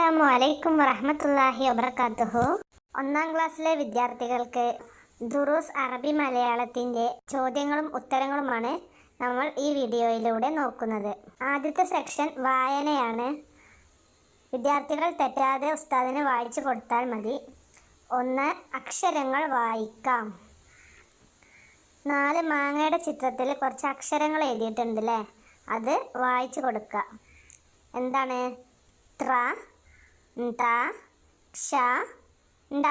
അസ്സലാമു അലൈക്കും വറഹമത്തല്ലാഹി വബർക്കാത്തുഹു ഒന്നാം ക്ലാസ്സിലെ വിദ്യാർത്ഥികൾക്ക് ദുറൂസ് അറബി മലയാളത്തിന്റെ ചോദ്യങ്ങളും ഉത്തരങ്ങളുമാണ് നമ്മൾ ഈ വീഡിയോയിലൂടെ നോക്കുന്നത്. ആദ്യത്തെ സെക്ഷൻ വായനയാണ്. വിദ്യാർത്ഥികൾ തെറ്റാതെ ഉസ്താദിന് വായിച്ചു കൊടുത്താൽ മതി. ഒന്ന് അക്ഷരങ്ങൾ വായിക്കാം. നാല് മാങ്ങയുടെ ചിത്രത്തിൽ കുറച്ച് അക്ഷരങ്ങൾ എഴുതിയിട്ടുണ്ട് അല്ലേ അത് വായിച്ചു കൊടുക്കുക. എന്താണ്? ത്ര ന്ത ക്ഷ ണ്ട.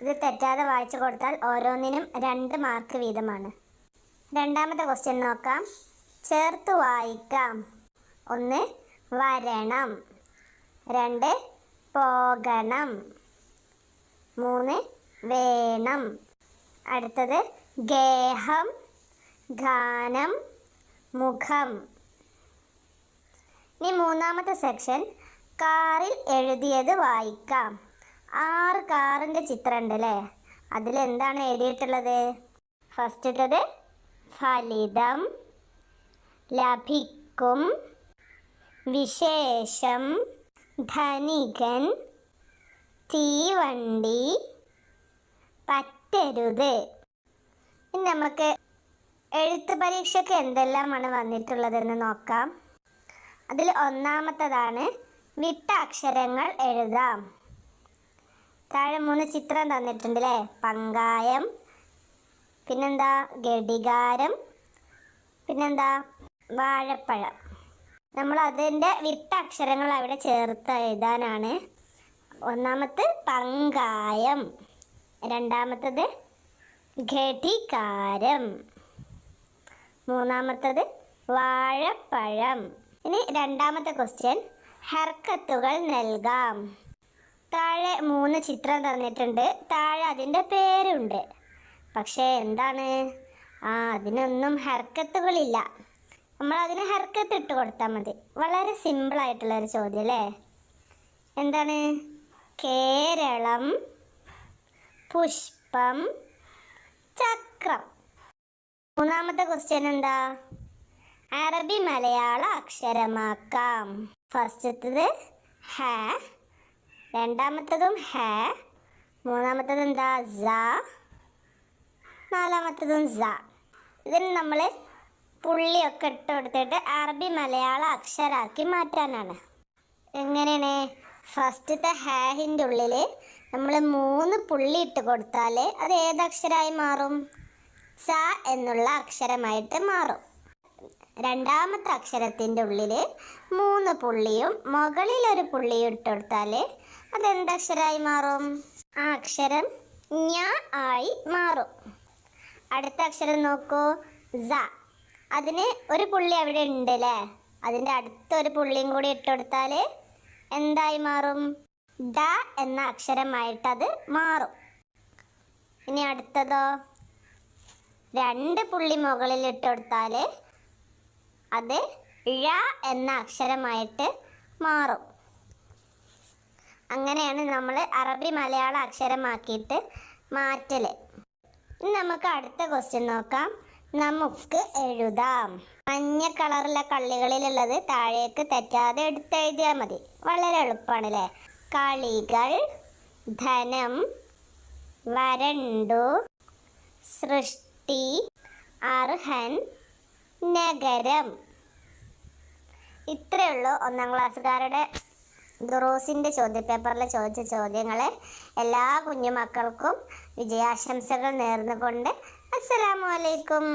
ഇത് തെറ്റാതെ വായിച്ചു കൊടുത്താൽ ഓരോന്നിനും രണ്ട് മാർക്ക് വീതമാണ്. രണ്ടാമത്തെ ക്വസ്റ്റ്യൻ നോക്കാം. ചേർത്ത് വായിക്കാം. ഒന്ന് വരണം. രണ്ട് പോകണം. മൂന്ന് വേണം. അടുത്തത് ഗേഹം ഗാനം മുഖം. ഇനി മൂന്നാമത്തെ സെക്ഷൻ കാറിൽ എഴുതിയത് വായിക്കാം. ആറ് കാറിന്റെ ചിത്രം ഉണ്ട് അല്ലേ അതിലെന്താണ് എഴുതിയിട്ടുള്ളത്? ഫസ്റ്റത്തത് ഫലിതം ലഭിക്കും വിശേഷം ധനികൻ തീവണ്ടി പറ്റരുത്. ഇനി നമുക്ക് എഴുത്ത് പരീക്ഷയ്ക്ക് എന്തെല്ലാമാണ് വന്നിട്ടുള്ളതെന്ന് നോക്കാം. അതിൽ ഒന്നാമത്തതാണ് വിട്ട അക്ഷരങ്ങൾ എഴുതാം. താഴെ മൂന്ന് ചിത്രം തന്നിട്ടുണ്ട് അല്ലേ പങ്കായം പിന്നെന്താ? ഘടികാരം പിന്നെന്താ? വാഴപ്പഴം. നമ്മൾ അതിന്റെ വിട്ട അക്ഷരങ്ങൾ അവിടെ ചേർത്ത് എഴുതാനാണ്. ഒന്നാമത്തെ പങ്കായം രണ്ടാമത്തത് ഘടികാരം മൂന്നാമത്തത് വാഴപ്പഴം. ഇനി രണ്ടാമത്തെ ക്വസ്റ്റ്യൻ ഹർക്കത്തുകൾ നൽകാം. താഴെ മൂന്ന് ചിത്രം തന്നിട്ടുണ്ട്. താഴെ അതിന്റെ പേരുണ്ട്. പക്ഷേ എന്താണ്? ആ അതിനൊന്നും ഹർക്കത്തുകളില്ല. നമ്മൾ അതിന് ഹർക്കത്ത് ഇട്ട് കൊടുത്താൽ മതി. വളരെ ഒരു ചോദ്യം അല്ലേ? എന്താണ്? കേരളം പുഷ്പം ചക്രം. മൂന്നാമത്തെ ക്വസ്റ്റ്യൻ എന്താ? അറബി മലയാള അക്ഷരമാക്കാം. ഫസ്റ്റത്തത് ഹ രണ്ടാമത്തതും ഹ മൂന്നാമത്തത് എന്താ സ നാലാമത്തതും സ. ഇതിന് നമ്മൾ പുള്ളിയൊക്കെ ഇട്ട് കൊടുത്തിട്ട് അറബി മലയാള അക്ഷരാക്കി മാറ്റാനാണ്. എങ്ങനെയാണ്? ഫസ്റ്റത്തെ ഹാഹിന്റെ ഉള്ളിൽ നമ്മൾ മൂന്ന് പുള്ളി ഇട്ട് കൊടുത്താൽ അത് ഏതക്ഷരമായി മാറും? സ എന്നുള്ള അക്ഷരമായിട്ട് മാറും. രണ്ടാമത്തെ അക്ഷരത്തിന്റെ ഉള്ളിൽ മൂന്ന് പുള്ളിയും മുകളിൽ ഒരു പുള്ളിയും ഇട്ട് കൊടുത്താൽ അതെന്തക്ഷരമായി മാറും? ആ അക്ഷരം ഞ ആയി മാറും. അടുത്ത അക്ഷരം നോക്കൂ. സ. അതിന് ഒരു പുള്ളി അവിടെ ഉണ്ട് അല്ലേ? അതിന്റെ അടുത്തൊരു പുള്ളിയും കൂടി ഇട്ട് കൊടുത്താൽ എന്തായി മാറും? ഡ എന്ന അക്ഷരമായിട്ട് അത് മാറും. ഇനി അടുത്തതോ? രണ്ട് പുള്ളി മുകളിൽ ഇട്ട് കൊടുത്താൽ അത് ഴ എന്ന അക്ഷരമായിട്ട് മാറും. അങ്ങനെയാണ് നമ്മൾ അറബി മലയാള അക്ഷരമാക്കിയിട്ട് മാറ്റൽ നമുക്ക് അടുത്ത ക്വസ്റ്റ്യൻ നോക്കാം. നമുക്ക് എഴുതാം. മഞ്ഞ കളറിലെ കള്ളികളിലുള്ളത് താഴേക്ക് തെറ്റാതെ എടുത്തെഴുതിയാൽ മതി. വളരെ എളുപ്പമാണ് അല്ലേ കളികൾ ധനം വരണ്ടു സൃഷ്ടി അർഹൻ നഗരം. ഇത്രയേ ഉള്ളൂ ഒന്നാം ക്ലാസ്സുകാരുടെ ദുറൂസിന്റെ ചോദ്യപേപ്പറിൽ ചോദിച്ച ചോദ്യങ്ങളെ. എല്ലാ കുഞ്ഞുമക്കൾക്കും വിജയാശംസകൾ നേർന്നുകൊണ്ട് അസ്സലാമു അലൈക്കും.